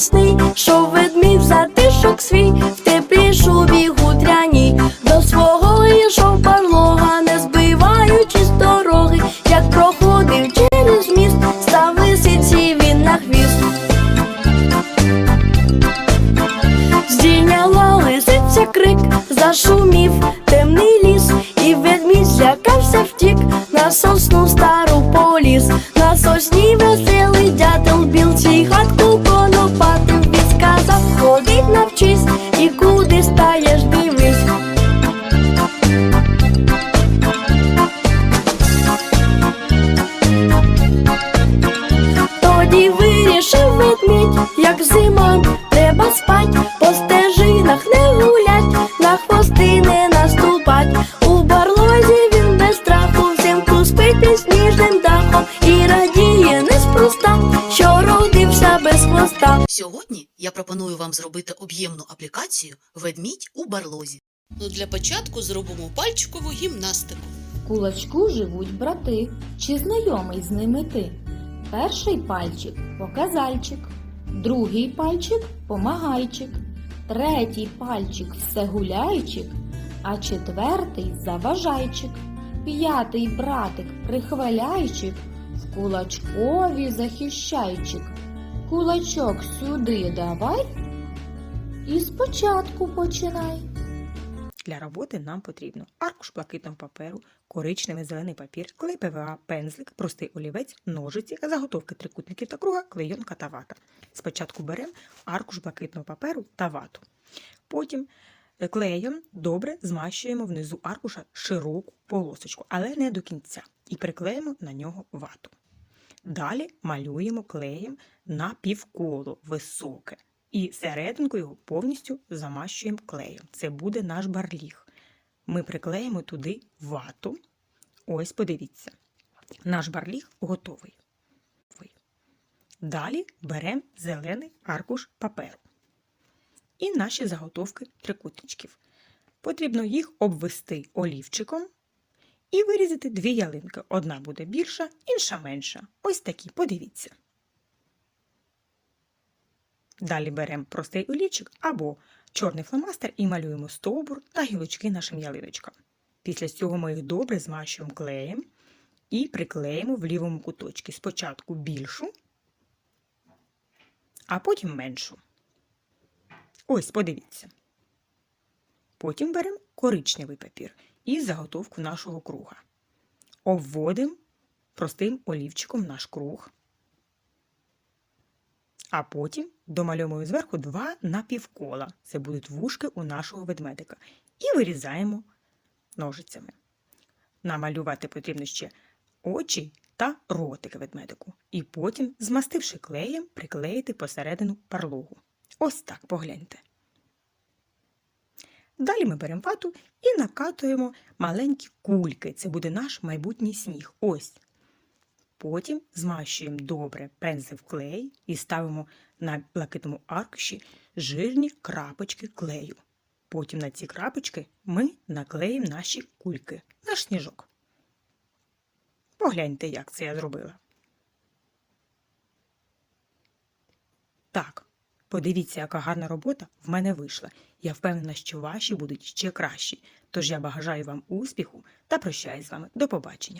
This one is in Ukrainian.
sleep. Як зима, треба спать, по стежинах не гулять, на хвости не наступать. У барлозі він без страху взимку спить під сніжним дахом і радіє неспроста, що родився без хвоста. Сьогодні я пропоную вам зробити об'ємну аплікацію ведмідь у барлозі. Ну, для початку зробимо пальчикову гімнастику. Кулачку живуть брати. Чи знайомий з ними ти? Перший пальчик показальчик, другий пальчик помагайчик, третій пальчик всегуляйчик, а четвертий заважайчик, п'ятий братик прихваляйчик, в кулачкові захищайчик. Кулачок сюди давай і спочатку починай. Для роботи нам потрібно аркуш блакитного паперу, коричневий зелений папір, клей ПВА, пензлик, простий олівець, ножиці, заготовки трикутників та круга, клейонка та вата. Спочатку беремо аркуш блакитного паперу та вату. Потім е, клеєм добре змащуємо внизу аркуша широку полосочку, але не до кінця, і приклеїмо на нього вату. Далі малюємо клеєм на півколо високе. І серединку його повністю замащуємо клеєм. Це буде наш барліг. Ми приклеїмо туди вату. Ось, подивіться. Наш барліг готовий. Далі беремо зелений аркуш паперу. І наші заготовки трикутничків. Потрібно їх обвести олівчиком і вирізати дві ялинки. Одна буде більша, інша менша. Ось такі, подивіться. Далі беремо простий олівчик або чорний фломастер і малюємо стовбур та гілочки нашим ялиночкам. Після цього ми їх добре змащуємо клеєм і приклеїмо в лівому куточку. Спочатку більшу, а потім меншу. Ось, подивіться. Потім беремо коричневий папір і заготовку нашого круга. Обводимо простим олівчиком наш круг а потім домальовуємо зверху два напівкола. Це будуть вушки у нашого ведмедика. І вирізаємо ножицями. Намалювати потрібно ще очі та ротик ведмедику. І потім, змастивши клеєм, приклеїти посередину парлогу. Ось так погляньте. Далі ми беремо вату і накатуємо маленькі кульки. Це буде наш майбутній сніг. Ось. Потім змащуємо добре пензлем клей і ставимо на блакитному аркуші жирні крапочки клею. Потім на ці крапочки ми наклеїмо наші кульки, наш сніжок. Погляньте, як це я зробила. Так, подивіться, яка гарна робота в мене вийшла. Я впевнена, що ваші будуть ще кращі. Тож я бажаю вам успіху та прощаюсь з вами. До побачення!